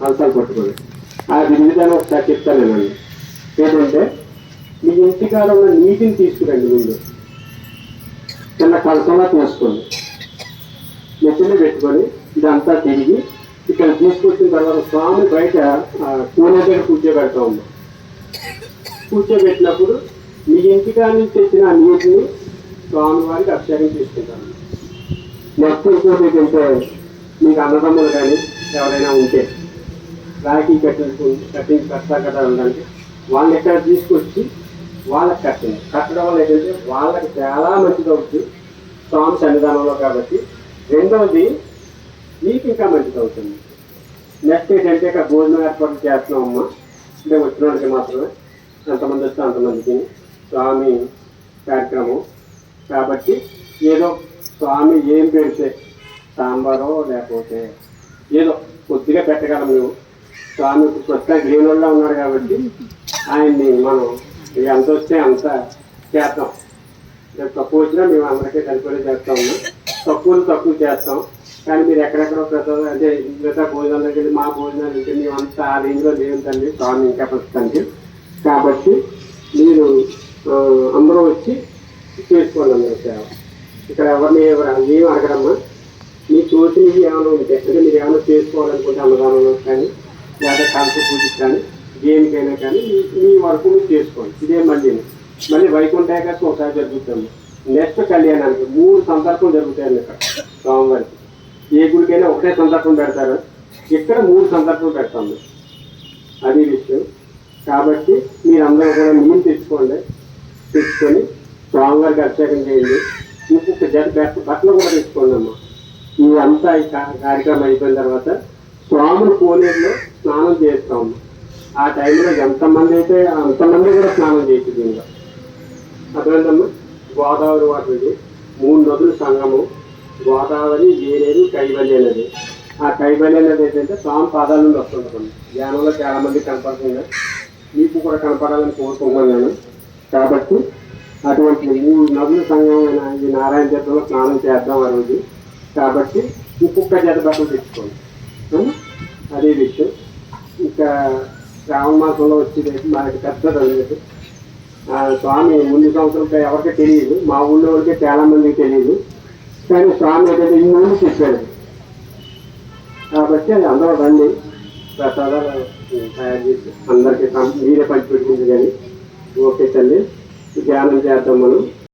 అంశాలు పట్టుకొని ఆ విధానం ఒకసారి చెప్తాను నేను ఏంటంటే మీ ఇంటికాడ ఉన్న నీటిని తీసుకురండి ముందు. చిన్న కలసంలా తీసుకోండి నెత్తిని పెట్టుకొని ఇదంతా తిరిగి ఇక్కడ తీసుకొచ్చిన తర్వాత స్వామి బయట కూన దగ్గర కూర్చోబెడతా ఉన్నాం కూర్చోబెట్టినప్పుడు మీ ఇంటికాడ నుంచి తెచ్చిన ఆ నీటిని స్వామి వారికి అభిషేకం తీసుకుంటాను మొత్తం ఇంకోటి ఏంటంటే మీకు అన్నదమ్ములు కానీ ఎవరైనా ఉంటే రాఖీ కట్టినటువంటి కట్టిన కట్టా కదా ఉందంటే వాళ్ళని ఎక్కడ తీసుకొచ్చి వాళ్ళకి కట్టండి కట్టడం వల్ల ఏంటంటే వాళ్ళకి చాలా మంచిది అవుతుంది స్వామి సన్నిధానంలో కాబట్టి రెండవది మీకు ఇంకా మంచిది అవుతుంది నెక్స్ట్ ఏంటంటే ఇక్కడ భోజనం ఏర్పాటు చేస్తున్నాం అమ్మ. అంటే వచ్చిన వాళ్ళకి మాత్రమే ఎంతమంది వస్తే అంతమందికి స్వామి కార్యక్రమం. కాబట్టి ఏదో స్వామి ఏం పెడితే సాంబారో లేకపోతే ఏదో కొద్దిగా పెట్టగలం మేము. స్వామి కొత్త కొత్తగా ఉన్నారు ఉన్నాడు కాబట్టి ఆయన్ని మనం ఎంత వస్తే అంత చేద్దాం రేపు తక్కువ వచ్చినా మేము అందరికీ కలిపి చేస్తా ఉన్నాం. తక్కువలు తక్కువ చేస్తాం. కానీ మీరు ఎక్కడెక్కడ ప్రసాదం అంటే మిగతా భోజనాలు దగ్గర మా భోజనాలు ఇంకా మేము అంత ఆ రేంజ్లో లేవు తండ్రి స్వామి ఇంకా ప్రస్తుతానికి కాబట్టి మీరు అందరూ వచ్చి చేసుకోండి అందరూ సేవ. ఇక్కడ ఎవరిని ఎవరు ఏం అడగడమ్మా మీ తోచినవి ఏమైనా ఉంటే అంటే మీరు ఏమైనా చేసుకోవాలనుకుంటే అన్నదానంలో కానీ లేదా కాంతి పూజకి కానీ దేనికైనా కానీ మీ- వరకు మీరు చేసుకోండి. ఇదే మళ్ళీ మళ్ళీ వైకుంఠ ఏకాదశి ఒకసారి జరుగుతుంది. నెక్స్ట్ కళ్యాణానికి మూడు సందర్భం జరుగుతాయండి ఇక్కడ స్వామివారికి. ఏ గుడికైనా ఒకటే సందర్భం పెడతారు. ఇక్కడ మూడు సందర్భం పెడతాము అది విషయం. కాబట్టి మీరందరూ కూడా నీళ్ళు తెచ్చుకోండి. తెచ్చుకొని స్వామివారికి అభిషేకం చేయండి. ఇంకొక జత బట్ట బట్టలు కూడా తెచ్చుకోండి అమ్మా. ఇదంతా ఈ కార్యక్రమం అయిపోయిన తర్వాత స్వాముల కోనేరులో స్నానం చేస్తాం. ఆ టైంలో ఎంతమంది అయితే అంతమంది కూడా స్నానం చేయొచ్చు దీనిలో అర్థమైందమ్మా? గోదావరి వాటర్ ఇది. మూడు నదులు సంగమం. గోదావరి ఏరేరు కైవల్లి అనేది. ఆ కైవల్లి అనేది ఏంటంటే స్వామి పాదాల నుండి వస్తుంటుంది ధ్యానంలో చాలా మంది కనపడుతుంది మీకు కూడా కనపడాలని కోరుకుంటున్నాను కాబట్టి అటువంటి మూడు నదుల సంగమైన ఈ నారాయణ తీర్థంలో స్నానం చేద్దాం ఆ రోజు. కాబట్టి ఇంకొక జత బట్టలు తెచ్చుకోండి. అదే విషయం. ఇంకా శ్రావణ మాసంలో వచ్చేది మనకి పెద్దది అనేది. ఆ స్వామి ముందు సంవత్సరం ఎవరికి తెలియదు మా ఊళ్ళో వరకే చాలా మందికి తెలియదు. కానీ స్వామి ఏదైతే ఈ ఊళ్ళు చెప్పాడు. కాబట్టి అది అందరూ రండి ప్రసాదాలు తయారు చేసి అందరికీ మీరే పంచిపెట్టుకుంది కానీ. ఓకే తల్లి ధ్యానం చేద్దాం మనం.